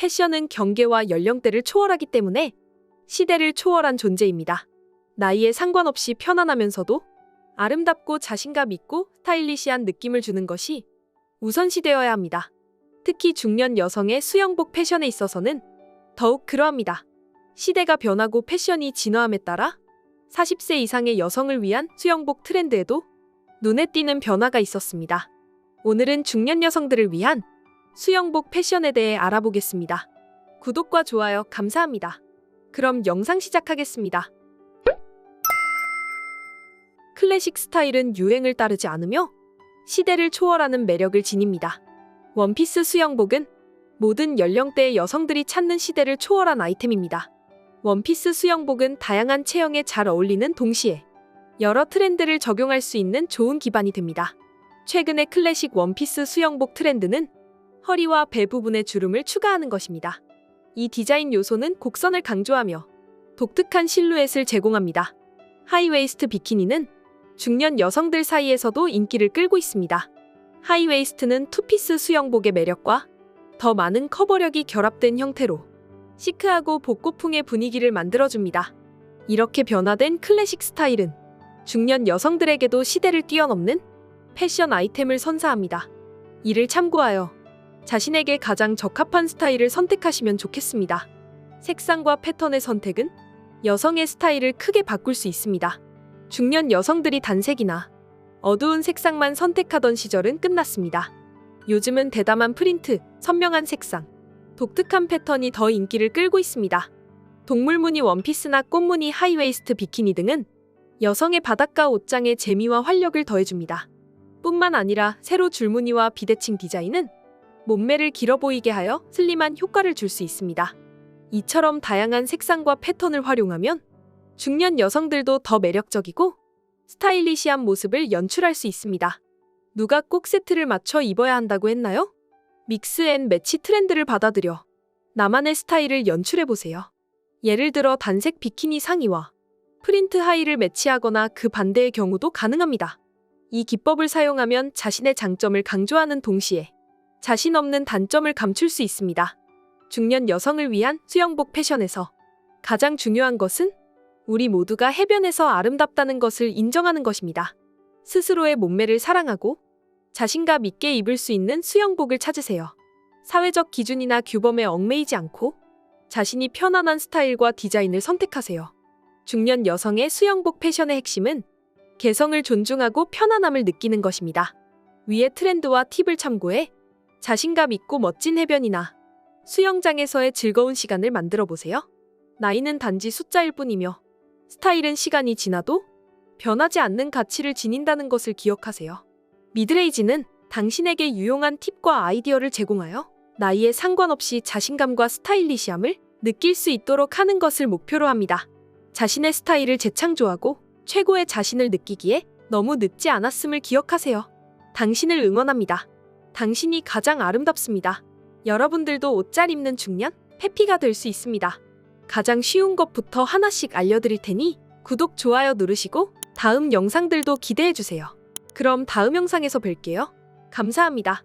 패션은 경계와 연령대를 초월하기 때문에 시대를 초월한 존재입니다. 나이에 상관없이 편안하면서도 아름답고 자신감 있고 스타일리시한 느낌을 주는 것이 우선시되어야 합니다. 특히 중년 여성의 수영복 패션에 있어서는 더욱 그러합니다. 시대가 변하고 패션이 진화함에 따라 40세 이상의 여성을 위한 수영복 트렌드에도 눈에 띄는 변화가 있었습니다. 오늘은 중년 여성들을 위한 수영복 패션에 대해 알아보겠습니다. 구독과 좋아요 감사합니다. 그럼 영상 시작하겠습니다. 클래식 스타일은 유행을 따르지 않으며 시대를 초월하는 매력을 지닙니다. 원피스 수영복은 모든 연령대의 여성들이 찾는 시대를 초월한 아이템입니다. 원피스 수영복은 다양한 체형에 잘 어울리는 동시에 여러 트렌드를 적용할 수 있는 좋은 기반이 됩니다. 최근의 클래식 원피스 수영복 트렌드는 허리와 배 부분에 주름을 추가하는 것입니다. 이 디자인 요소는 곡선을 강조하며 독특한 실루엣을 제공합니다. 하이웨이스트 비키니는 중년 여성들 사이에서도 인기를 끌고 있습니다. 하이웨이스트는 투피스 수영복의 매력과 더 많은 커버력이 결합된 형태로 시크하고 복고풍의 분위기를 만들어줍니다. 이렇게 변화된 클래식 스타일은 중년 여성들에게도 시대를 뛰어넘는 패션 아이템을 선사합니다. 이를 참고하여 자신에게 가장 적합한 스타일을 선택하시면 좋겠습니다. 색상과 패턴의 선택은 여성의 스타일을 크게 바꿀 수 있습니다. 중년 여성들이 단색이나 어두운 색상만 선택하던 시절은 끝났습니다. 요즘은 대담한 프린트, 선명한 색상, 독특한 패턴이 더 인기를 끌고 있습니다. 동물 무늬 원피스나 꽃 무늬 하이웨이스트 비키니 등은 여성의 바닷가 옷장에 재미와 활력을 더해줍니다. 뿐만 아니라 세로 줄무늬와 비대칭 디자인은 몸매를 길어 보이게 하여 슬림한 효과를 줄 수 있습니다. 이처럼 다양한 색상과 패턴을 활용하면 중년 여성들도 더 매력적이고 스타일리시한 모습을 연출할 수 있습니다. 누가 꼭 세트를 맞춰 입어야 한다고 했나요? 믹스 앤 매치 트렌드를 받아들여 나만의 스타일을 연출해 보세요. 예를 들어 단색 비키니 상의와 프린트 하의를 매치하거나 그 반대의 경우도 가능합니다. 이 기법을 사용하면 자신의 장점을 강조하는 동시에 자신 없는 단점을 감출 수 있습니다. 중년 여성을 위한 수영복 패션에서 가장 중요한 것은 우리 모두가 해변에서 아름답다는 것을 인정하는 것입니다. 스스로의 몸매를 사랑하고 자신감 있게 입을 수 있는 수영복을 찾으세요. 사회적 기준이나 규범에 얽매이지 않고 자신이 편안한 스타일과 디자인을 선택하세요. 중년 여성의 수영복 패션의 핵심은 개성을 존중하고 편안함을 느끼는 것입니다. 위의 트렌드와 팁을 참고해 자신감 있고 멋진 해변이나 수영장에서의 즐거운 시간을 만들어 보세요. 나이는 단지 숫자일 뿐이며 스타일은 시간이 지나도 변하지 않는 가치를 지닌다는 것을 기억하세요. 미드레이지는 당신에게 유용한 팁과 아이디어를 제공하여 나이에 상관없이 자신감과 스타일리시함을 느낄 수 있도록 하는 것을 목표로 합니다. 자신의 스타일을 재창조하고 최고의 자신을 느끼기에 너무 늦지 않았음을 기억하세요. 당신을 응원합니다. 당신이 가장 아름답습니다. 여러분들도 옷 잘 입는 중년 해피가 될 수 있습니다. 가장 쉬운 것부터 하나씩 알려드릴 테니 구독, 좋아요 누르시고 다음 영상들도 기대해주세요. 그럼 다음 영상에서 뵐게요. 감사합니다.